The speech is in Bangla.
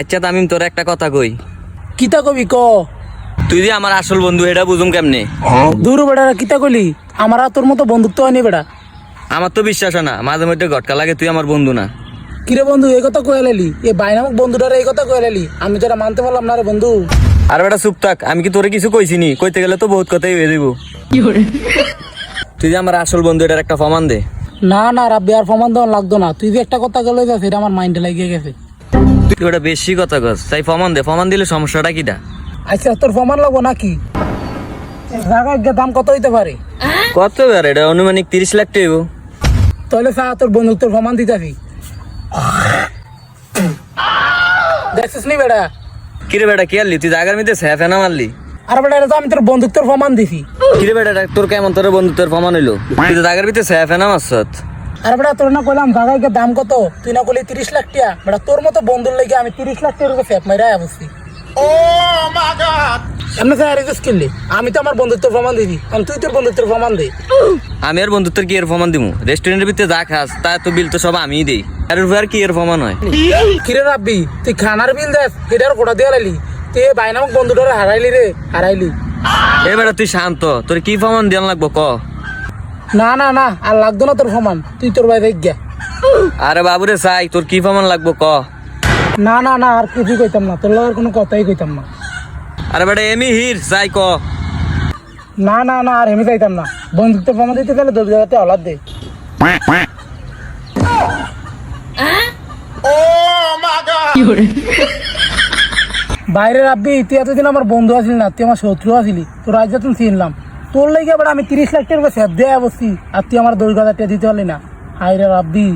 আচ্ছা তামিম তোর একটা কথা কই। কিতা কবি ক? তুই যে আমার আসল বন্ধু এটা বুঝুম কেমনে? দূর বেড়া কিতা কইলি? আমার আর তোর মতো বন্ধুত্ব হয়নি বেড়া। আমার তো বিশ্বাস হয় না মাঝে মধ্যে ঘটকা লাগে তুই আমার বন্ধু না। কিরে বন্ধু এই কথা কয়ে লালি? এই বাইনামক বন্ধুটারে এই কথা কয়ে লালি? আমি তো এটা মানতে পারলাম না রে বন্ধু। আর বেটা চুপ থাক আমি কি তোরে কিছু কইছিনি? কইতে গেলে তো বহুত কথাই হয়ে দিব তুই যে আমার আসল বন্ধু এটার একটা প্রমাণ দে। না না রাব্বি আর প্রমাণ দেওয়া লাগতো না। তুই যে একটা কথা গেলে সেটা আমার মাইন্ডে লাগিয়ে গেছে। তুই ওটা বেশি কথা কস। তাই প্রমাণ দে প্রমাণ দিলে সমস্যাটা কিটা? আচ্ছা তোর প্রমাণ লাগবো নাকি? জায়গার দাম কত হইতে পারে? কত বের এটা অনুমানিক তিরিশ লাখ টাকা হইবো। তাহলে চা তোর বন্ধুত্বের প্রমাণ দিতাছি দেখছিস নি বেড়া? কিরে বেটা কি আনলি? তুই জায়গার মধ্যে স্যাফ এনা মারলি। আর বেটা এটা তো আমি তোর বন্ধুত্বের প্রমাণ দিছি। কিরে বেটা তোর কেমন তোর বন্ধুত্বের প্রমাণ হইল? তুই তো জায়গার ভিতরে স্যাফ এনা মারছত আর বেটা তোর না কইলাম জায়গার দাম কত? তুই না কইলি তিরিশ লাখ টাকা বেটা তোর মতো বন্ধুর লেগে আমি তিরিশ লাখ টাকার উপরে ফ্যাপ মাইরা বসছি এমনি স্যার রিকোয়েস্ট করলি আমি তো আমার বন্ধুত্বের প্রমাণ দিবি আমি তুই তোর বন্ধুত্বের প্রমাণ দে। আমি আর বন্ধুত্বের কি এর প্রমাণ দিমু? রেস্টুরেন্টের ভিতরে যা খাস তা তো বিল তো সব আমিই দেই। আর উপরে আর কি এর প্রমাণ হয়? কিরে রাব্বি তুই খানার বিল দেখ এটার কোটা দিয়ে লাইলি তুই এই বাইনামক বন্ধুটারে হারাইলি রে হারাইলি। এ বেটা তুই শান্ত। তোর কি প্রমাণ দেন লাগবো ক? না না না আর লাগতো না তোর প্রমাণ। তুই তোর ভাই দেখ আরে বাবুরে চাই তোর কি প্রমাণ লাগবো ক? না না না আর কিছুই কইতাম না। তোর লগের কোনো কথাই কইতাম না। আরে বেটা এমি হির চাই ক। না না না আর এমনি চাইতাম না। বন্ধুত্ব প্রমাণ দিতে গেলে দশ জায়গাতে অলাদ দে। বাইরে রাব্বি তুই এতদিন আমার বন্ধু আসিলি না তুই আমার শত্রু আসিলি। তোর আজ তুমি চিনলাম। তোর লাগে আবার আমি তিরিশ লাখ টাকা সেভ দেয়া বসছি, আর তুই আমার দশ হাজার দিতে পারলি না। হাই রে রাব্বি।